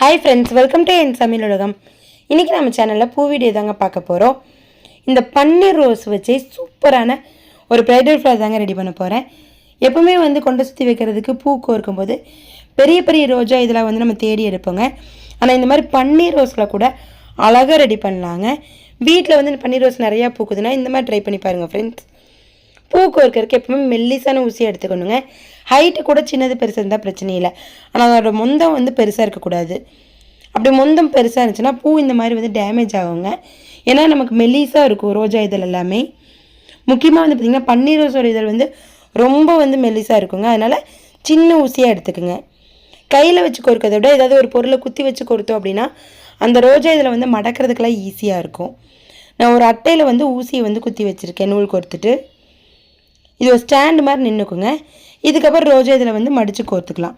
Hi friends welcome to என் சமையல் உலகம். இன்றைக்கி நம்ம சேனலில் பூ வீடியோ தாங்க பார்க்க போகிறோம் இந்த பன்னீர் ரோஸ் வச்சு சூப்பரான ஒரு ப்ரைடல் ஃப்ளவர் தாங்க ரெடி பண்ண போகிறேன் எப்பவுமே வந்து கொண்டை சுற்றி வைக்கிறதுக்கு பூ கோர்க்கும் போது பெரிய பெரிய ரோஜா இதெல்லாம் வந்து நம்ம தேடி எடுப்போங்க. ஆனால் இந்த மாதிரி பன்னீர் ரோஸில் கூட அழகாக ரெடி பண்ணலாங்க. வீட்டில் வந்து இந்த பன்னீர் ரோஸ் நிறையா பூக்குதுன்னா இந்த மாதிரி ட்ரை பண்ணி பாருங்கள் ஃப்ரெண்ட்ஸ் பூ கோர்க்கறதுக்கு எப்பவுமே மெல்லிசான ஊசியாக எடுத்துக்கணுங்க. ஹைட்டு கூட சின்னது பெருசாக இருந்தால் பிரச்சனை இல்லை. ஆனால் அதோட மொந்தம் வந்து பெருசாக இருக்கக்கூடாது அப்படி மொந்தம் பெருசாக இருந்துச்சுன்னா பூ இந்த மாதிரி வந்து டேமேஜ் ஆகுங்க. ஏன்னா நமக்கு மெல்லிஸாக இருக்கும் ரோஜா இதழ் எல்லாமே. முக்கியமாக வந்து பார்த்திங்கன்னா பன்னீர் ரோஸோட இதழ் வந்து ரொம்ப வந்து மெல்லிஸாக இருக்குங்க. அதனால் சின்ன ஊசியாக எடுத்துக்கோங்க. கையில் வச்சு கொடுக்கறத விட ஏதாவது ஒரு பொருளை குத்தி வச்சு கொடுத்தோம் அப்படின்னா அந்த ரோஜா இதில் வந்து மடக்கிறதுக்கெல்லாம் ஈஸியாக இருக்கும். நான் ஒரு அட்டையில் வந்து ஊசியை வந்து குத்தி வச்சுருக்கேன் நூல் கொடுத்துட்டு இது ஒரு ஸ்டாண்டு மாதிரி நின்றுக்குங்க இதுக்கப்புறம் ரோஜா இதில் வந்து மடித்து கோர்த்துக்கலாம்.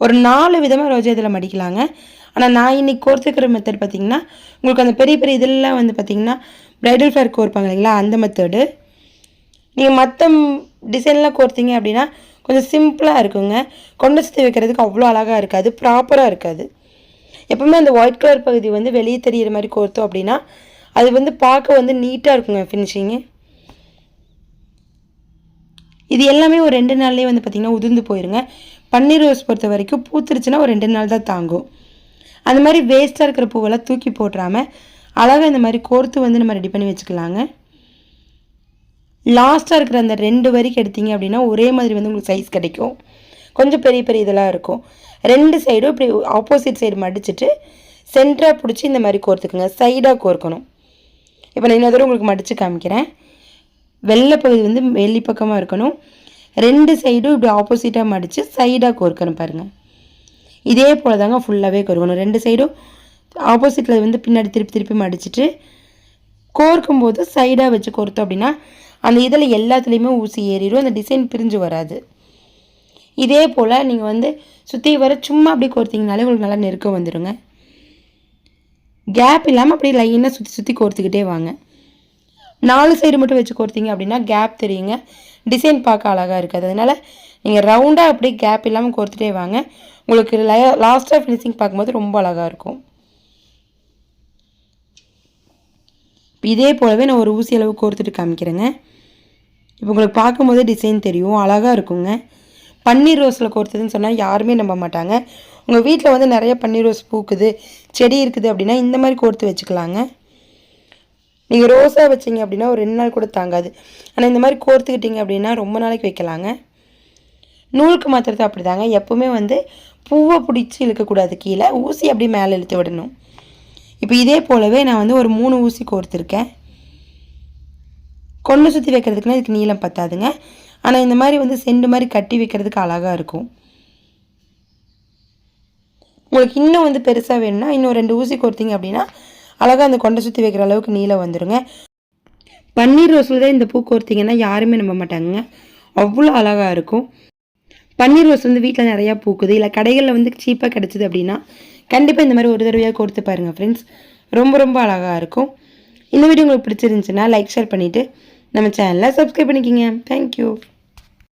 ஒரு நாலு விதமாக ரோஜா இதில் மடிக்கலாங்க. ஆனால் நான் இன்னைக்கு கோர்த்துக்கிற மெத்தட் பார்த்திங்கன்னா உங்களுக்கு அந்த பெரிய பெரிய இதெல்லாம் வந்து பார்த்திங்கன்னா ப்ரைடல் ஃபேர் கோர்ப்பாங்க இல்லைங்களா? அந்த மெத்தடு நீங்கள் மற்ற டிசைன்லாம் கோர்த்தீங்க அப்படின்னா கொஞ்சம் சிம்பிளாக இருக்குங்க. கொண்டு சுற்றி வைக்கிறதுக்கு அவ்வளோ அழகாக இருக்காது. ப்ராப்பராக இருக்காது. எப்பவுமே அந்த ஒயிட் கலர் பகுதி வந்து வெளியே தெரியிற மாதிரி கோர்த்தோம் அப்படின்னா அது வந்து பார்க்க வந்து நீட்டாக இருக்குங்க ஃபினிஷிங்கு இது எல்லாமே ஒரு ரெண்டு நாள்லேயே வந்து பார்த்திங்கன்னா உதிர்ந்து போயிருங்க. பன்னீர் ரோஸ் பொறுத்த வரைக்கும் பூத்துருச்சுன்னா ஒரு ரெண்டு நாள் தான் தாங்கும். அந்த மாதிரி வேஸ்ட்டாக இருக்கிற பூவெல்லாம் தூக்கி போட்டுறாமல் அழகாக இந்த மாதிரி கோர்த்து வந்து நம்ம ரெடி பண்ணி வச்சுக்கலாங்க. லாஸ்ட்டாக இருக்கிற அந்த ரெண்டு வரிக்கு எடுத்தீங்க அப்படின்னா ஒரே மாதிரி வந்து உங்களுக்கு சைஸ் கிடைக்கும். கொஞ்சம் பெரிய பெரிய இதெல்லாம் இருக்கும். ரெண்டு சைடும் இப்படி ஆப்போசிட் சைடு மடிச்சுட்டு சென்டராக பிடிச்சி இந்த மாதிரி கோர்த்துக்குங்க. சைடாக கோர்க்கணும். இப்போ நான் இன்னொரு உங்களுக்கு மடித்து காமிக்கிறேன். வெள்ளை பகுதி வந்து வெள்ளி பக்கமாக இருக்கணும். ரெண்டு சைடும் இப்படி ஆப்போசிட்டாக மடித்து சைடாக கோர்க்கணும் பாருங்கள் இதே போல் தாங்க ஃபுல்லாகவே கோர்க்கணும். ரெண்டு சைடும் ஆப்போசிட்டில் வந்து பின்னாடி திருப்பி திருப்பி மடிச்சுட்டு கோர்க்கும் போது சைடாக வச்சு கோர்த்தோம் அப்படின்னா அந்த இதில் எல்லாத்துலேயுமே ஊசி ஏறிடும். அந்த டிசைன் பிரிஞ்சு வராது. இதே போல் நீங்கள் வந்து சுற்றி வர சும்மா அப்படி கோர்த்திங்கனாலே உங்களுக்கு நல்லா நெருக்கம் வந்துடுங்க கேப் இல்லாமல் அப்படியே லைனாக சுற்றி சுற்றி கோர்த்துக்கிட்டே வாங்க. நாலு சைடு மட்டும் வச்சு கொடுத்தீங்க அப்படின்னா கேப் தெரியுங்க. டிசைன் பார்க்க அழகாக இருக்காது. அதனால் நீங்கள் ரவுண்டாக அப்படியே கேப் இல்லாமல் கோர்த்துட்டே வாங்க. உங்களுக்கு லாஸ்ட்டாக ஃபினிஷிங் பார்க்கும்போது ரொம்ப அழகாக இருக்கும். இதே போலவே நான் ஒரு ஊசி அளவு கோர்த்துட்டு காமிக்கிறேங்க. இப்போ உங்களுக்கு பார்க்கும்போதே டிசைன் தெரியும். அழகாக இருக்குங்க. பன்னீர் ரோஸில் கோர்த்ததுன்னு சொன்னால் யாருமே நம்ப மாட்டாங்க. உங்கள் வீட்டில் வந்து நிறைய பன்னீர் ரோஸ் பூக்குது செடி இருக்குது அப்படின்னா இந்த மாதிரி கோர்த்து வச்சுக்கலாங்க. நீங்கள் ரோஸாக வச்சிங்க அப்படின்னா ஒரு ரெண்டு நாள் கூட தாங்காது. ஆனால் இந்த மாதிரி கோர்த்துக்கிட்டிங்க அப்படின்னா ரொம்ப நாளைக்கு வைக்கலாங்க. நூலுக்கு மாத்திரத்தை அப்படி தாங்க எப்போவுமே வந்து பூவை பிடிச்சி இழுக்கக்கூடாது கீழே ஊசி அப்படியே மேலே இழுத்து விடணும். இப்போ இதே போலவே நான் வந்து ஒரு மூணு ஊசி கோர்த்துருக்கேன். கொண்டு சுற்றி வைக்கிறதுக்குன்னா இதுக்கு நீளம் பத்தாதுங்க. ஆனால் இந்த மாதிரி வந்து செண்டு மாதிரி கட்டி வைக்கிறதுக்கு அழகாக இருக்கும். உங்களுக்கு இன்னும் வந்து பெருசாக வேணும்னா இன்னும் ரெண்டு ஊசி கோர்த்திங்க அப்படின்னா அழகாக அந்த கொண்டை சுற்றி வைக்கிற அளவுக்கு நீளம் வந்துடுங்க பன்னீர் ரோஸில் தான் இந்த பூ கோர்த்திங்கன்னா யாருமே நம்ப மாட்டாங்க அவ்வளோ அழகாக இருக்கும். பன்னீர் ரோஸ் வந்து வீட்டில் நிறையா பூக்குது. இல்லை கடைகளில் வந்து சீப்பாக கிடச்சிது அப்படின்னா கண்டிப்பாக இந்த மாதிரி ஒரு தடவையாக கொடுத்து பாருங்கள் ஃப்ரெண்ட்ஸ் ரொம்ப ரொம்ப அழகாக இருக்கும். இந்த வீடியோ உங்களுக்கு பிடிச்சிருந்துச்சுன்னா லைக் ஷேர் பண்ணிவிட்டு நம்ம சேனலை சப்ஸ்கிரைப் பண்ணிக்கிங்க. தேங்க்யூ